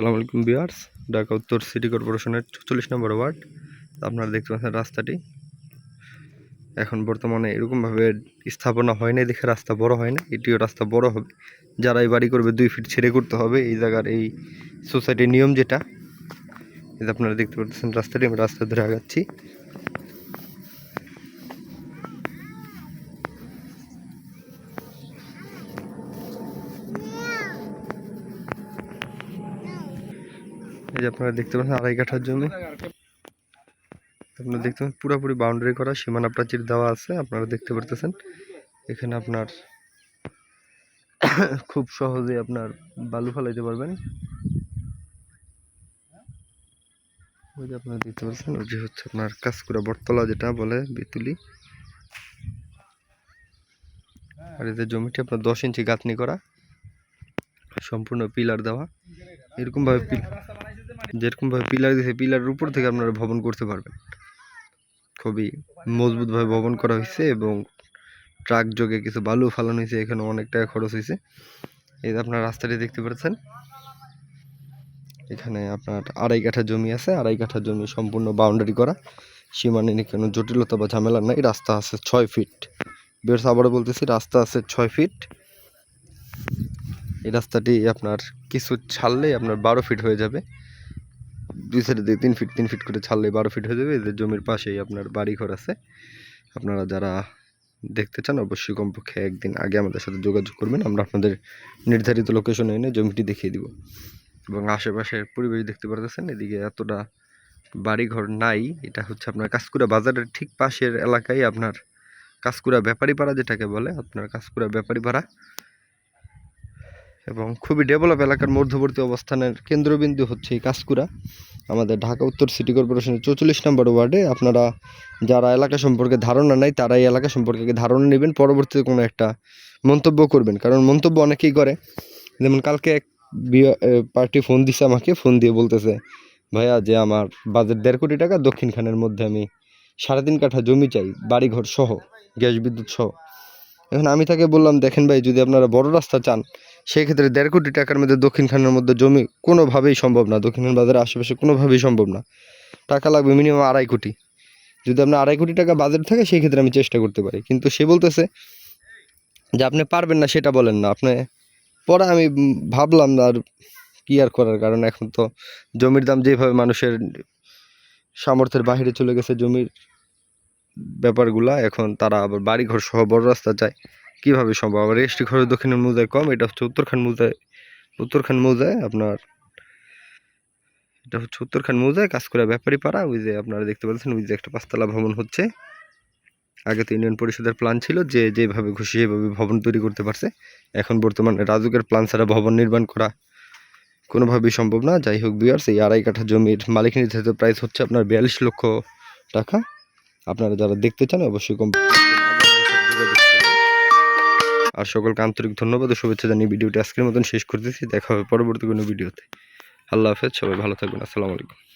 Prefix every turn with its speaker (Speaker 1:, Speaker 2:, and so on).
Speaker 1: সালাম আলাইকুম বিয়ার্স ঢাকা উত্তর সিটি কর্পোরেশনের চল্লিশ নম্বর ওয়ার্ড। আপনারা দেখতে পাচ্ছেন রাস্তাটি। এখন বর্তমানে এরকমভাবে স্থাপনা হয় না দেখে রাস্তা বড় হয় না এটিও রাস্তা বড় হবে। যারা এই বাড়ি করবে দুই ফিট ছেড়ে করতে হবে, এই জায়গার এই সোসাইটির নিয়ম যেটা আপনারা দেখতে পাচ্ছেন রাস্তাটি, আমি রাস্তা ধরে আগাচ্ছি। এই যে আপনারা দেখতে পাচ্ছেন আড়াই কাঠার জমি। আপনারা দেখতে পাচ্ছেন পুরোপুরি বাউন্ডারি করা, সীমানা প্রাচীর দেওয়া আছে, আপনারা দেখতে পারতেছেন। এখানে আপনার খুব সহজে আপনার বালু ফেলাইতে পারবেন। ওই যে আপনারা দেখতে পাচ্ছেন, ওই যে হচ্ছে আপনার কাজকুড়া বটতলা যেটা বলে, বেতুলি। আর এদের জমিটি আপনার দশ ইঞ্চি গাঁথনি করা, সম্পূর্ণ পিলার দেওয়া। এরকমভাবে পিল যেরকমভাবে পিলার দিয়েছে পিলারের উপর থেকে আপনারা ভবন করতে পারবেন। খুবই মজবুতভাবে ভবন করা হয়েছে এবং ট্রাক যোগে কিছু বালু ফালানো হয়েছে, এখানে অনেক টাকা খরচ হয়েছে। এই আপনার রাস্তাটি দেখতে পাচ্ছেন, এখানে আপনার আড়াই কাঠা জমি আছে, আড়াই কাঠা জমি সম্পূর্ণ বাউন্ডারি করা। সীমানে নিয়ে কোনো জটিলতা বা ঝামেলা নাই, রাস্তা আছে ছয় ফিট বেশ আবারও বলতেছি, রাস্তা আছে ছয় ফিট এই রাস্তাটি আপনার কিছু ছাড়লেই আপনার বারো ফিট হয়ে যাবে। দুই সাইডে দিয়ে তিন ফিট তিন ফিট করে ছাড়লে বারো ফিট হয়ে যাবে। এদের জমির পাশেই আপনার বাড়ি ঘর আছে। আপনারা যারা দেখতে চান, অবশ্যই কমপক্ষে একদিন আগে আমাদের সাথে যোগাযোগ করবেন। আমরা আপনাদের নির্ধারিত লোকেশনে এনে জমিটি দেখিয়ে দিব। এবং আশেপাশের পরিবেশ দেখতে পারতেছেন, এদিকে এতটা বাড়িঘর নাই। এটা হচ্ছে আপনার কাঁচকুড়া বাজারের ঠিক পাশের এলাকায় আপনার কাঁচকুড়া ব্যাপারী পাড়া যেটাকে বলে, আপনার কাঁচকুড়া ব্যাপারী পাড়া। এবং খুবই ডেভেলপ এলাকার মধ্যবর্তী অবস্থানের কেন্দ্রবিন্দু হচ্ছে এই কাঁচকুড়া। আমাদের ঢাকা উত্তর সিটি কর্পোরেশনের চৌচল্লিশ নম্বর ওয়ার্ডে আপনারা যারা এলাকা সম্পর্কে ধারণা নাই, তারা এই এলাকা সম্পর্কে ধারণা নেবেন, পরবর্তীতে কোনো একটা মন্তব্য করবেন। কারণ মন্তব্য অনেকেই করে। যেমন কালকে এক পার্টি ফোন দিছে আমাকে ফোন দিয়ে বলতেছে, ভাইয়া, যে আমার বাজেট দেড় কোটি টাকা দক্ষিণখানের মধ্যে আমি সাড়ে তিন কাঠা জমি চাই বাড়িঘর সহ গ্যাস বিদ্যুৎ সহ এখন আমি তাকে বললাম, দেখেন ভাই, যদি আপনারা বড় রাস্তা চান সেই ক্ষেত্রে দেড় কোটি টাকার মধ্যে দক্ষিণখানের মধ্যে জমি কোনোভাবেই সম্ভব না। দক্ষিণখান বাজারের আশেপাশে কোনোভাবেই সম্ভব না। টাকা লাগবে মিনিমাম আড়াই কোটি। যদি আপনার আড়াই কোটি টাকা বাজেট থাকে সেই ক্ষেত্রে আমি চেষ্টা করতে পারি। কিন্তু সে বলতেছে যে আপনি পারবেন না, সেটা বলেন না। আপনি, পরে আমি ভাবলাম আর কি আর করার? কারণ এখন তো জমির দাম যেভাবে মানুষের সামর্থ্যের বাইরে চলে গেছে, জমির ব্যাপারগুলা, এখন তারা আবার বাড়িঘর সহ বড় রাস্তা চায়। কীভাবে সম্ভব? আবার রেস্টি ঘরের দক্ষিণের মৌজায় কম, এটা হচ্ছে উত্তরখান মৌজায় উত্তরখান মৌজায় আপনার, এটা হচ্ছে উত্তরখান মৌজায় কাজ করে ব্যাপারী পাড়া, ওই যে আপনারা দেখতে পাচ্ছেন, ওই যে একটা পাঁচতলা ভবন হচ্ছে। আগে তো ইউনিয়ন পরিষদের প্ল্যান ছিল যে যেভাবে খুশি সেভাবে ভবন তৈরি করতে পারছে। এখন বর্তমানে রাজুকের প্ল্যান ছাড়া ভবন নির্মাণ করা কোনোভাবেই সম্ভব না। যাই হোক বিয়ার্স এই আড়াই কাঠা জমির মালিক নির্ধারিত প্রাইস হচ্ছে আপনার বিয়াল্লিশ লক্ষ টাকা। আপনারা যারা দেখতে চান, অবশ্যই কম আর সকলকে আন্তরিক ধন্যবাদ ও শুভেচ্ছা জানিয়ে ভিডিওটি আজকের মতন শেষ করতেছি। দেখা হবে পরবর্তী কোনো ভিডিওতে। আল্লাহ হাফেজ, সবাই ভালো থাকবেন। আসসালামু আলাইকুম।